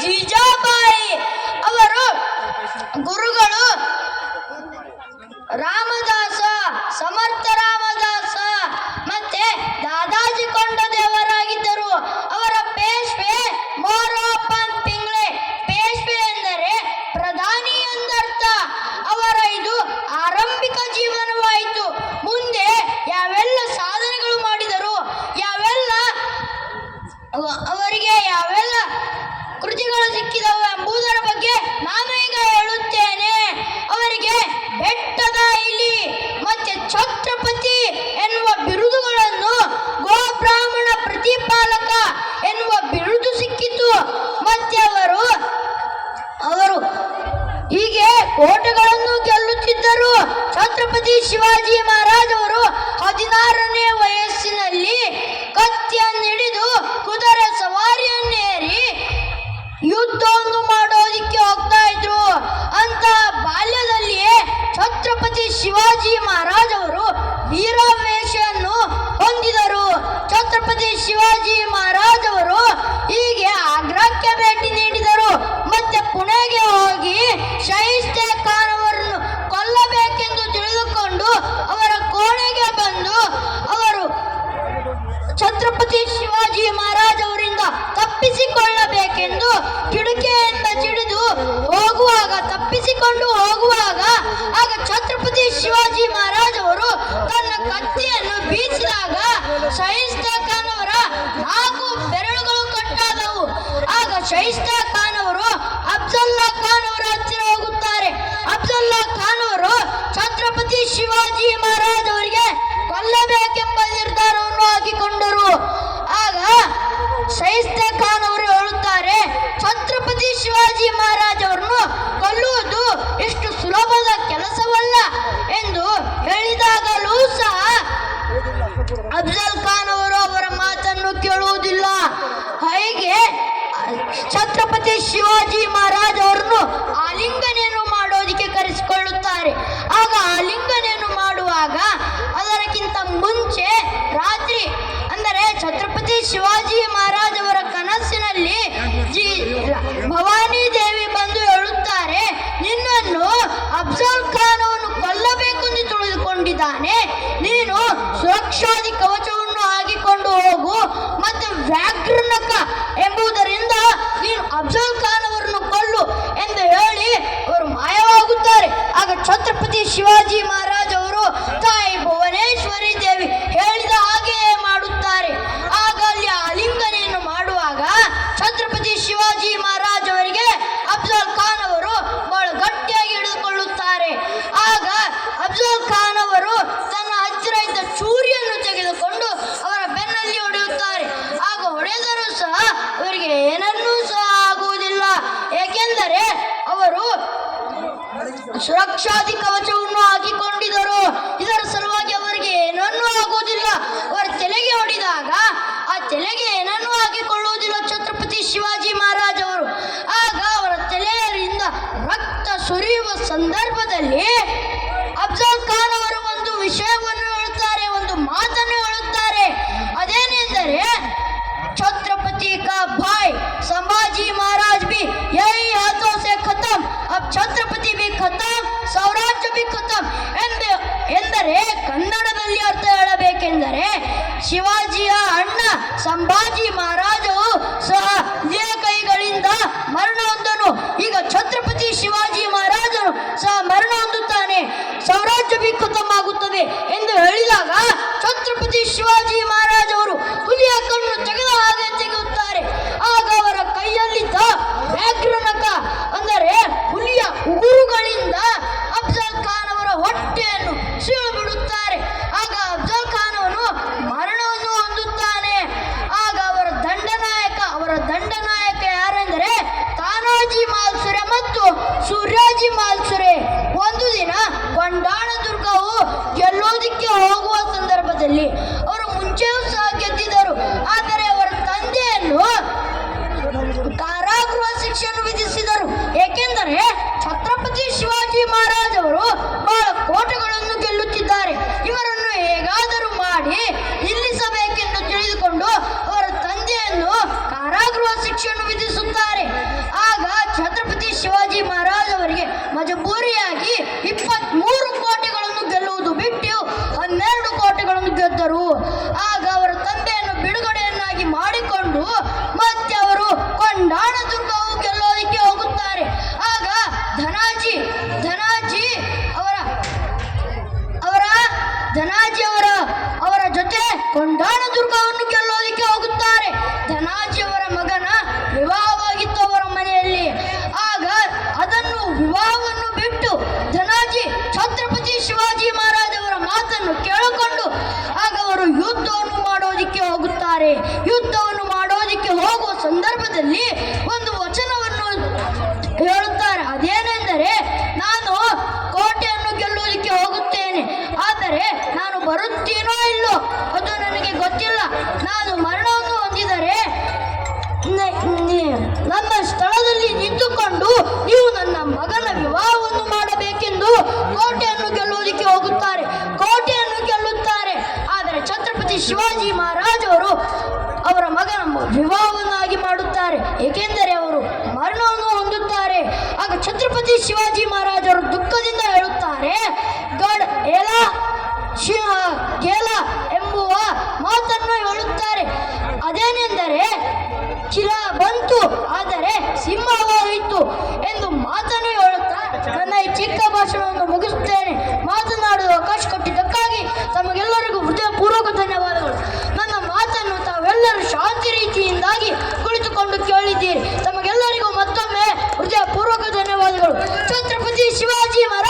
ಜೀಜಾಬಾಯಿ ಅವರು ಗುರುಗಳು ರಾಮದಾಸ ಸಮರ್ಥ ಶಿವಾಜಿ ಮಹಾರಾಜ್ ಅವರು ಹದಿನಾರನೇ ವಯಸ್ಸಿನಲ್ಲಿ ಕತ್ತಿಯನ್ನು ಹಿಡಿದು ಕುದುರೆ ಸವಾರಿಯನ್ನೇರಿ ಯುದ್ಧವನ್ನು ಮಾಡೋದಿಕ್ಕೆ ಹೋಗ್ತಾ ಇದ್ರು. ಅಂತ ಬಾಲ್ಯದಲ್ಲಿಯೇ ಛತ್ರಪತಿ ಶಿವಾಜಿ ಮಹಾರಾಜ್ ಅವರು ವೀರಾವೇಶವನ್ನು ಹೊಂದಿದರು. ಛತ್ರಪತಿ ಶಿವಾಜಿ ಮಹಾರಾಜ್ ಅವರು ಹೀಗೆ ಆಗ್ರಾಕ್ಕೆ ಭೇಟಿ ನೀಡಿದರು ಮತ್ತೆ ಪುಣೆಗೆ ಹೋಗಿ ಶಹಿಸ್ತೆ ಖಾನ್ ಅವರನ್ನು ಕೊಲ್ಲಬೇಕೆಂದು ತಿಳಿದುಕೊಂಡು ಅವರ ಕೋಣೆಗೆ ಬಂದು ಅವರು ಛತ್ರಪತಿ ಶಿವಾಜಿ ಮಹಾರಾಜ್ ಅವರಿಂದ ತಪ್ಪಿಸಿಕೊಳ್ಳಬೇಕೆಂದು ಕಿಟಕಿಯಿಂದ ಚಿಡಿದು ಹೋಗುವಾಗ ತಪ್ಪಿಸಿಕೊಂಡು ಹೋಗುವಾಗ ಆಗ ಛತ್ರಪತಿ ಶಿವಾಜಿ ಮಹಾರಾಜ್ ಅವರು ತನ್ನ ಕತ್ತಿಯನ್ನು ಬೀಸಿದಾಗ ಶಹಿಸ್ತಾ ಖಾನ್ ಅವರ ನಾಲ್ಕು ಬೆರಳುಗಳು ಕಟ್ಟಾದವು. ಆಗ ಶೈಸ್ತಾ ಖಾನ್ ಅವರು ಅಫ್ಜಲ್ಲಾ ಖಾನ್ ಅವರ ಹತ್ತಿರ ಹೋಗುತ್ತಾರೆ. ಅಬ್ದುಲ್ಲಾ ಖಾನ್ ಅವರು ಛತ್ರಪತಿ ಶಿವಾಜಿ ಮಹಾರಾಜ್ ಅವರಿಗೆ ಕೊಲ್ಲಬೇಕೆಂಬ ನಿರ್ಧಾರವನ್ನು ಹಾಕಿಕೊಂಡರು ಆಗ ಶೈಸ್ತೆ ಖಾನ್ ಅವರು ಹೇಳುತ್ತಾರೆ ಛತ್ರಪತಿ ಶಿವಾಜಿ ಮಹಾರಾಜ್ ಅವರನ್ನು ಕೊಲ್ಲುವುದು ಇಷ್ಟು ಸುಲಭದ ಕೆಲಸವಲ್ಲ ಎಂದು ಹೇಳಿದಾಗಲೂ ಸಹ ಅಫ್ಜಲ್ ಖಾನ್ ಅವರು ಅವರ ಮಾತನ್ನು ಕೇಳುವುದಿಲ್ಲ ಹೇಗೆ ಛತ್ರಪತಿ ಶಿವಾಜಿ ಮಹಾರಾಜ್ ಅವರನ್ನು ಆಲಿಂಗನೆಯನ್ನು ಮಾಡೋದಕ್ಕೆ ಕರೆಸಿಕೊಳ್ಳುತ್ತಾರೆ. ಆಗ ಆಲಿಂಗನೆಯನ್ನು ಮಾಡುವಾಗ ಅದರಕ್ಕಿಂತ ಮುಂಚೆ ರಾತ್ರಿ, ಅಂದರೆ ಛತ್ರಪತಿ ಶಿವಾಜಿ ಮಹಾರಾಜ್ ಅವರ ಕನಸಿನಲ್ಲಿ ಜಿ ಭವಾನಿ ದೇವಿ ಬಂದು ಹೇಳುತ್ತಾರೆ, ನಿನ್ನನ್ನು ಅಫ್ಜಲ್ ಖಾನ್ ಅವನು ಕೊಲ್ಲಬೇಕೆಂದು ತಿಳಿದುಕೊಂಡಿದ್ದಾನೆ. ನೀನು ಸುರಕ್ಷಾದಿ ಕವಚವನ್ನು ಹಾಕಿಕೊಂಡು ಹೋಗು ಮತ್ತು ವ್ಯಾಘ್ರನಕ ನೀನು ಅಫ್ಜಲ್ ಖಾನ್ ಅವರನ್ನು ಕೊಲ್ಲು ಎಂದು ಹೇಳಿ ಅವರು ಮಾಯವಾಗುತ್ತಾರೆ. ಆಗ ಛತ್ರಪತಿ ಶಿವಾಜಿ ಮಹಾರಾಜ್ ಅವರು ತಾಯಿ ಭುವನೇಶ್ವರಿ ದೇವಿ ಹೇಳಿದ ಹಾಗೆಯೇ ಮಾಡುತ್ತಾರೆ ಆಗ ಅಲ್ಲಿ ಆಲಿಂಗನೆಯನ್ನು ಮಾಡುವಾಗ ಛತ್ರಪತಿ ಶಿವಾಜಿ ಮಹಾರಾಜ್ ಅವರಿಗೆ ಅಫ್ಜಲ್ ಖಾನ್ ಅವರು ಬಹಳ ಗಟ್ಟಿಯಾಗಿ ಹಿಡಿದುಕೊಳ್ಳುತ್ತಾರೆ ಆಗ ಅಫ್ಜಲ್ ಖಾನ್ ಅವರು ತನ್ನ ಹತ್ತಿರ ಇದ್ದ ಚೂರಿಯನ್ನು ತೆಗೆದುಕೊಂಡು ಅವರ ಬೆನ್ನಲ್ಲಿ ಹೊಡೆಯುತ್ತಾರೆ ಆಗ ಹೊಡೆದರೂ ಸಹ ಅವರಿಗೆ ಏನನ್ನೂ ಸಹ ಆಗುವುದಿಲ್ಲ ಏಕೆಂದರೆ ಅವರು ಸುರಕ್ಷಾದಿ ಕವಚವನ್ನು ಹಾಕಿಕೊಂಡಿದ್ದರು. ಇದರ ಸಲುವಾಗಿ ಅವರಿಗೆ ಏನನ್ನೂ ಆಗುವುದಿಲ್ಲ. ಅವರ ತೆಲೆಗೆ ಹೊಡೆದಾಗ ಆ ತಲೆಗೆ ಏನನ್ನೂ ಹಾಕಿಕೊಳ್ಳುವುದಿಲ್ಲ ಛತ್ರಪತಿ ಶಿವಾಜಿ ಮಹಾರಾಜ್ ಅವರು. ಆಗ ಅವರ ತಲೆಯರಿಂದ ರಕ್ತ ಸುರಿಯುವ ಸಂದರ್ಭದಲ್ಲಿ ಅಫ್ಜಲ್ ಖಾನ್ ಅವರು ಒಂದು ವಿಷಯವನ್ನು ಹೇಳುತ್ತಾರೆ, ಒಂದು ಮಾತನ್ನು ಹೇಳುತ್ತಾರೆ. ಅದೇನೆಂದರೆ ಛತ್ರಪತಿ ಕಾ ಭಾಯ್, ಸಂಭಾಜಿ ಮಹಾರಾಜ್ ಶಿವಾಜಿಯ ಅಣ್ಣ ಸಂಭಾಜಿ ಮಹಾರಾಜರು মালছ। ಹೋಗುತ್ತಾರೆ ಯುದ್ಧವನ್ನು ಮಾಡೋದಕ್ಕೆ ಹೋಗುವ ಸಂದರ್ಭದಲ್ಲಿ ಒಂದು ವಚನವನ್ನು ಹೇಳುತ್ತಾರೆ. ಅದೇನೆಂದರೆ, ನಾನು ಕೋಟೆಯನ್ನು ಗೆಲ್ಲುವುದಕ್ಕೆ ಹೋಗುತ್ತೇನೆ. ಆದರೆ ನಾನು ಬರುತ್ತೀನೋ ಇಲ್ಲೋ ಅದು ನನಗೆ ಗೊತ್ತಿಲ್ಲ. ನಾನು ಮರಣವನ್ನು ಹೊಂದಿದರೆ ನನ್ನ ಸ್ಥಳದಲ್ಲಿ ನಿಂತುಕೊಂಡು ನೀವು ನನ್ನ ಮಗನ ವಿವಾಹವನ್ನು ಮಾಡಬೇಕೆಂದು ಕೋಟೆಯನ್ನು ಗೆಲ್ಲುವುದಕ್ಕೆ ಹೋಗುತ್ತಾರೆ. ಕೋಟೆಯನ್ನು ಗೆಲ್ಲುತ್ತಾರೆ. ಆದರೆ ಛತ್ರಪತಿ ಶಿವಾಜಿ ಮಹಾರಾಜ್ ವಿವಾಹವನ್ನಾಗಿ ಮಾಡುತ್ತಾರೆ. ಏಕೆಂದರೆ ಅವರು ಮರಣವನ್ನು ಹೊಂದುತ್ತಾರೆ. ಆಗ ಛತ್ರಪತಿ ಶಿವಾಜಿ ಮಹಾರಾಜರು ದುಃಖದಿಂದ ಹೇಳುತ್ತಾರೆ, ಗಡ್, ಏಲ ಕೇಲ ಎಂಬುವ ಮಾತನ್ನು ಹೇಳುತ್ತಾರೆ. ಅದೇನೆಂದರೆ ಚಿರ ಬಂತು, ಆದರೆ ಸಿಂಹವಾಯಿತು ಎಂದು ಮಾತನ್ನು ಹೇಳುತ್ತಾ ನನ್ನ ಈ ಚಿಕ್ಕ ಭಾಷಣವನ್ನು ಮುಗಿಸುತ್ತೇನೆ. ಮಾತನಾಡಲು ಅವಕಾಶ ಕೊಟ್ಟಿದ್ದಕ್ಕಾಗಿ ತಮಗೆಲ್ಲರಿಗೂ ಹೃದಯಪೂರ್ವಕ ಧನ್ಯವಾದ शिवाजी महाराज